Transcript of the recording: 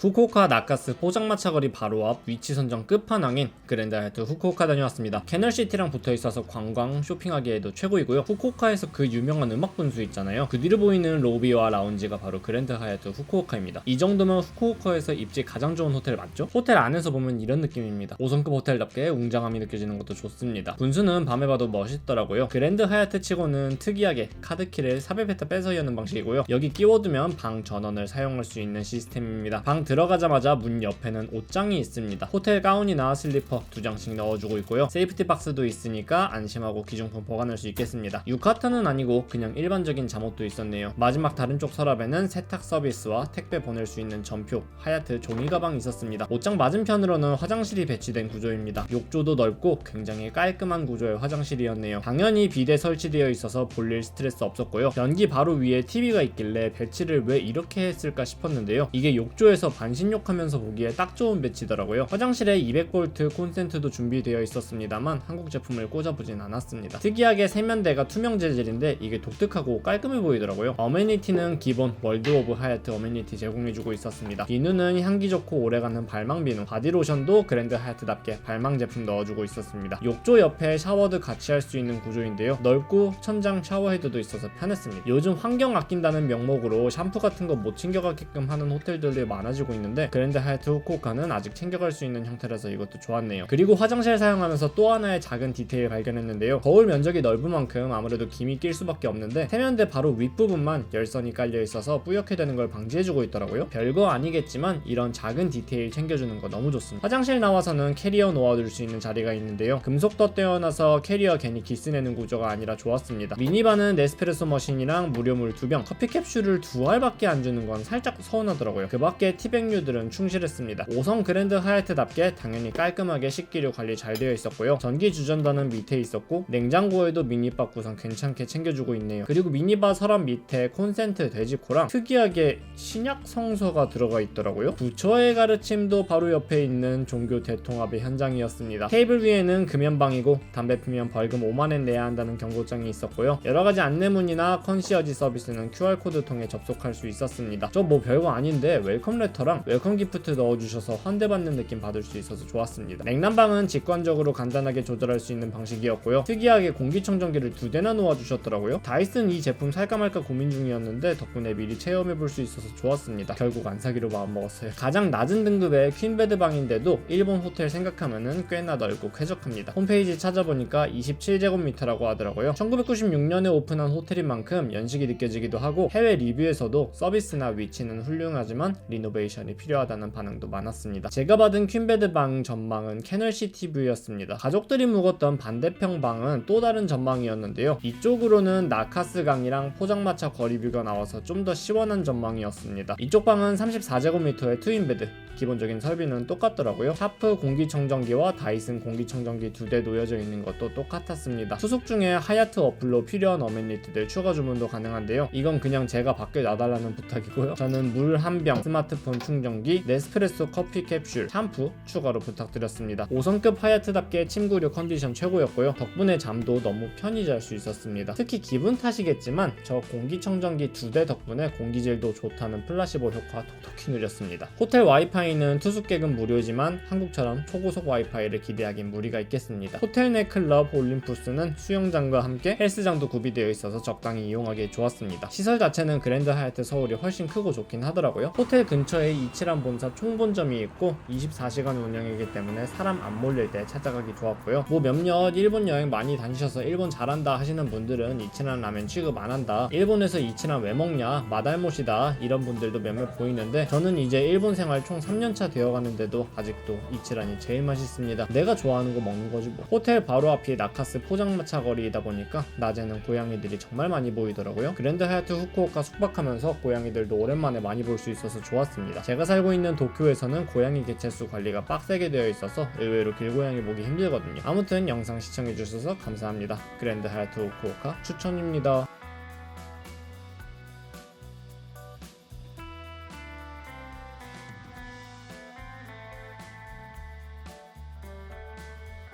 후쿠오카 나카스 포장마차 거리 바로 앞 위치 선정 끝판왕인 그랜드 하얏트 후쿠오카 다녀왔습니다. 캐널시티랑 붙어 있어서 관광 쇼핑하기에도 최고이고요. 후쿠오카에서 그 유명한 음악 분수 있잖아요. 그 뒤로 보이는 로비와 라운지가 바로 그랜드 하얏트 후쿠오카입니다. 이 정도면 후쿠오카에서 입지 가장 좋은 호텔 맞죠? 호텔 안에서 보면 이런 느낌입니다. 5성급 호텔답게 웅장함이 느껴지는 것도 좋습니다. 분수는 밤에 봐도 멋있더라고요. 그랜드 하얏트 치고는 특이하게 카드키를 삽입했다 빼서 여는 방식이고요. 여기 끼워두면 방 전원을 사용할 수 있는 시스템입니다. 방 들어가자마자 문 옆에는 옷장이 있습니다. 호텔 가운이나 슬리퍼 두 장씩 넣어주고 있고요. 세이프티 박스도 있으니까 안심하고 기중품 보관할 수 있겠습니다. 유카타는 아니고 그냥 일반적인 잠옷도 있었네요. 마지막 다른 쪽 서랍에는 세탁 서비스와 택배 보낼 수 있는 전표, 하얏트 종이 가방이 있었습니다. 옷장 맞은편으로는 화장실이 배치된 구조입니다. 욕조도 넓고 굉장히 깔끔한 구조의 화장실이었네요. 당연히 비대 설치되어 있어서 볼일 스트레스 없었고요. 변기 바로 위에 TV가 있길래 배치를 왜 이렇게 했을까 싶었는데요. 이게 욕조에서 반신욕 하면서 보기에 딱 좋은 배치더라고요. 화장실에 200V 콘센트도 준비되어 있었습니다만 한국 제품을 꽂아보진 않았습니다. 특이하게 세면대가 투명 재질인데 이게 독특하고 깔끔해 보이더라고요. 어메니티는 기본 월드 오브 하얏트 어메니티 제공해주고 있었습니다. 비누는 향기 좋고 오래가는 발망 비누, 바디로션도 그랜드 하얏트답게 발망 제품 넣어주고 있었습니다. 욕조 옆에 샤워도 같이 할 수 있는 구조인데요. 넓고 천장 샤워헤드도 있어서 편했습니다. 요즘 환경 아낀다는 명목으로 샴푸 같은 거 못 챙겨가게끔 하는 호텔들이 많아지고 있는데 그랜드 하얏트 후쿠오카는 아직 챙겨갈 수 있는 형태라서 이것도 좋았네요. 그리고 화장실 사용하면서 또 하나의 작은 디테일 발견했는데요. 거울 면적이 넓은 만큼 아무래도 김이 낄 수밖에 없는데 세면대 바로 윗부분만 열선이 깔려 있어서 뿌옇게 되는 걸 방지해주고 있더라고요. 별거 아니겠지만 이런 작은 디테일 챙겨주는 거 너무 좋습니다. 화장실 나와서는 캐리어 놓아둘 수 있는 자리가 있는데요. 금속도 떼어놔서 캐리어 괜히 기스내는 구조가 아니라 좋았습니다. 미니바는 네스프레소 머신이랑 무료물 두 병, 커피 캡슐을 두 알밖에 안 주는 건 살짝 서운하더라고요. 그 밖에 티백 류들은 충실했습니다. 5성 그랜드 하얏트답게 당연히 깔끔하게 식기류 관리 잘 되어 있었고요. 전기 주전단은 밑에 있었고 냉장고에도 미니바 구성 괜찮게 챙겨주고 있네요. 그리고 미니바 서랍 밑에 콘센트 돼지코랑 특이하게 신약 성서가 들어가 있더라고요. 부처의 가르침도 바로 옆에 있는 종교 대통합의 현장이었습니다. 테이블 위에는 금연방이고 담배 피면 벌금 5만엔 내야 한다는 경고장이 있었고요. 여러 가지 안내문이나 컨시어지 서비스는 QR코드 통해 접속할 수 있었습니다. 저 뭐 별거 아닌데 웰컴 레터랑 웰컴 기프트 넣어주셔서 환대받는 느낌 받을 수 있어서 좋았습니다. 냉난방은 직관적으로 간단하게 조절할 수 있는 방식이었고요. 특이하게 공기청정기를 두 대나 놓아주셨더라고요. 다이슨 이 제품 살까 말까 고민 중이었는데 덕분에 미리 체험해볼 수 있어서 좋았습니다. 결국 안 사기로 마음먹었어요. 가장 낮은 등급의 퀸베드 방인데도 일본 호텔 생각하면은 꽤나 넓고 쾌적합니다. 홈페이지 찾아보니까 27제곱미터라고 하더라고요. 1996년에 오픈한 호텔인 만큼 연식이 느껴지기도 하고 해외 리뷰에서도 서비스나 위치는 훌륭하지만 리노베이션 이 필요하다는 반응도 많았습니다. 제가 받은 퀸베드 방 전망은 캐널시티 뷰였습니다. 가족들이 묵었던 반대편 방은 또 다른 전망이었는데요. 이쪽으로는 나카스 강이랑 포장마차 거리 뷰가 나와서 좀 더 시원한 전망이었습니다. 이쪽 방은 34제곱미터의 트윈베드 기본적인 설비는 똑같더라고요. 샤프 공기청정기와 다이슨 공기청정기 두 대 놓여져 있는 것도 똑같았습니다. 수속 중에 하얏트 어플로 필요한 어메니티들 추가 주문도 가능한데요. 이건 그냥 제가 밖에 놔달라는 부탁이고요. 저는 물 한 병, 스마트폰 충전기, 네스프레소 커피 캡슐, 샴푸 추가로 부탁드렸습니다. 5성급 하얏트답게 침구류 컨디션 최고였고요. 덕분에 잠도 너무 편히 잘 수 있었습니다. 특히 기분 탓이겠지만 저 공기청정기 두 대 덕분에 공기질도 좋다는 플라시보 효과 톡톡히 누렸습니다. 호텔 와이파이 는 투숙객은 무료지만 한국처럼 초고속 와이파이를 기대하긴 무리가 있겠습니다. 호텔 내 클럽 올림푸스는 수영장과 함께 헬스장도 구비되어 있어서 적당히 이용하기 좋았습니다. 시설 자체는 그랜드 하얏트 서울이 훨씬 크고 좋긴 하더라고요. 호텔 근처에 이치란 본사 총본점이 있고 24시간 운영이기 때문에 사람 안 몰릴 때 찾아가기 좋았고요. 뭐 몇몇 일본 여행 많이 다니셔서 일본 잘한다 하시는 분들은 이치란 라면 취급 안 한다. 일본에서 이치란 왜 먹냐? 마달못이다. 이런 분들도 몇몇 보이는데 저는 이제 일본 생활 총 3년차 되어가는데도 아직도 이치란이 제일 맛있습니다. 내가 좋아하는 거 먹는 거지 뭐. 호텔 바로 앞이 나카스 포장마차 거리이다 보니까 낮에는 고양이들이 정말 많이 보이더라고요. 그랜드 하얏트 후쿠오카 숙박하면서 고양이들도 오랜만에 많이 볼 수 있어서 좋았습니다. 제가 살고 있는 도쿄에서는 고양이 개체수 관리가 빡세게 되어 있어서 의외로 길고양이 보기 힘들거든요. 아무튼 영상 시청해주셔서 감사합니다. 그랜드 하얏트 후쿠오카 추천입니다.